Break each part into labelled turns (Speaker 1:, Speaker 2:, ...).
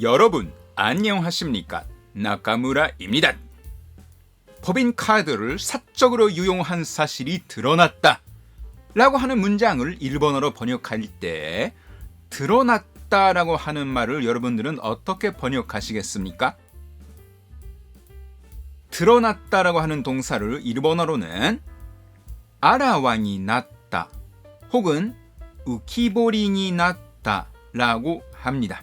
Speaker 1: 여러분 안녕하십니까? 나카무라입니다. 법인 카드를 사적으로 유용한 사실이 드러났다. 라고 하는 문장을 일본어로 번역할 때 드러났다 라고 하는 말을 여러분들은 어떻게 번역하시겠습니까? 드러났다 라고 하는 동사를 일본어로는 아라와니 났다 혹은 우키보리니 났다 라고 합니다.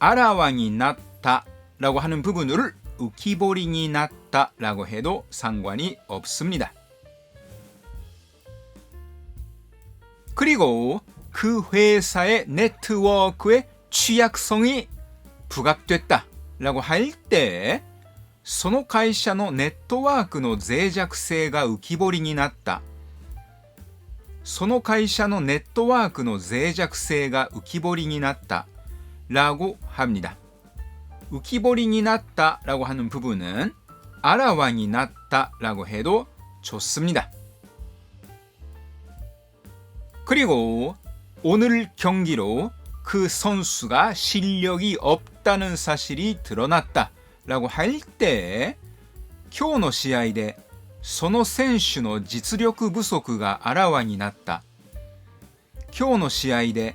Speaker 1: 아라와니 났다 라고 하는 부분을 우키보리니 났다 라고 해도 상관이 없습니다. 그리고 그 회사의 네트워크의 취약성이 부각됐다 라고 할 때, その会社のネットワークの脆弱性が浮き彫りになった。その会社のネットワークの脆弱性が浮き彫りになった。 라고 합니다. 우키보리니 났다라고 하는 부분은 아라와니 났다라고 해도 좋습니다. 그리고 오늘 경기로 그 선수가 실력이 없다는 사실이 드러났다라고 할 때, 今日の試合でその選手の実力不足があらわになった。今日の試合で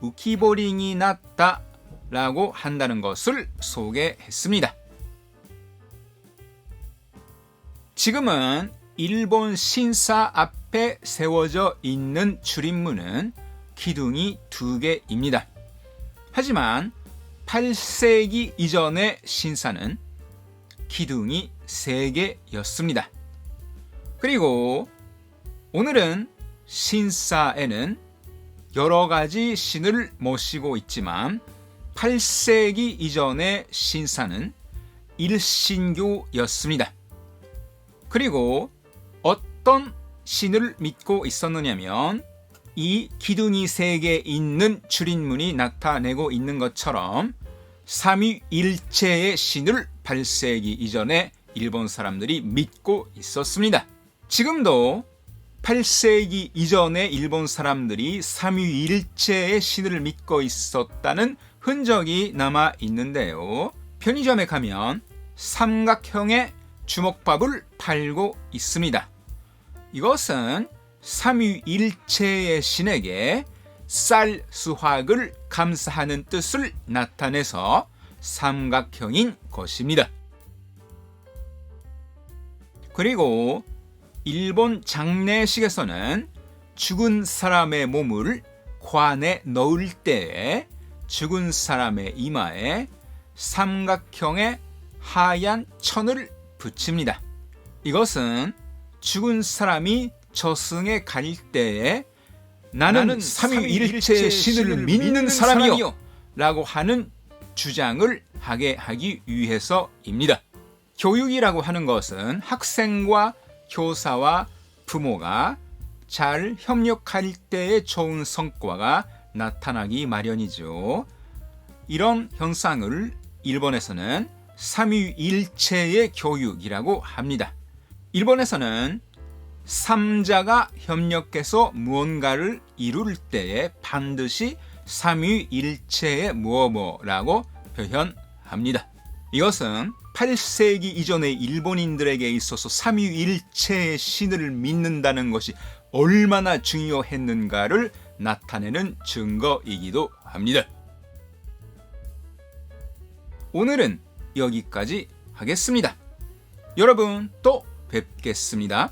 Speaker 1: 우키보링이 났다 라고 한다는 것을 소개했습니다. 지금은 일본 신사 앞에 세워져 있는 줄임문은 기둥이 두 개입니다. 하지만 8세기 이전의 신사는 기둥이 3개였습니다. 그리고 오늘은 신사에는 여러 가지 신을 모시고 있지만 8세기 이전의 신사는 일신교였습니다. 그리고 어떤 신을 믿고 있었느냐면 이 기둥이 세개 있는 줄임문이 나타내고 있는 것처럼 삼위일체의 신을 8세기 이전에 일본 사람들이 믿고 있었습니다. 지금도 8세기 이전의 일본 사람들이 삼위일체의 신을 믿고 있었다는 흔적이 남아 있는데요. 편의점에 가면 삼각형의 주먹밥을 팔고 있습니다. 이것은 삼위일체의 신에게 쌀 수확을 감사하는 뜻을 나타내서 삼각형인 것입니다. 그리고 일본 장례식에서는 죽은 사람의 몸을 관에 넣을 때에 죽은 사람의 이마에 삼각형의 하얀 천을 붙입니다. 이것은 죽은 사람이 저승에 갈 때에 나는 삼위일체의 신을 믿는 사람이요 라고 하는 주장을 하게 하기 위해서입니다. 교육이라고 하는 것은 학생과 교사와 부모가 잘 협력할 때의 좋은 성과가 나타나기 마련이죠. 이런 현상을 일본에서는 삼위일체의 교육이라고 합니다. 일본에서는 삼자가 협력해서 무언가를 이룰 때에 반드시 삼위일체의 무엇뭐라고 표현합니다. 이것은 8세기 이전의 일본인들에게 있어서 삼위일체의 신을 믿는다는 것이 얼마나 중요했는가를 나타내는 증거이기도 합니다. 오늘은 여기까지 하겠습니다. 여러분 또 뵙겠습니다.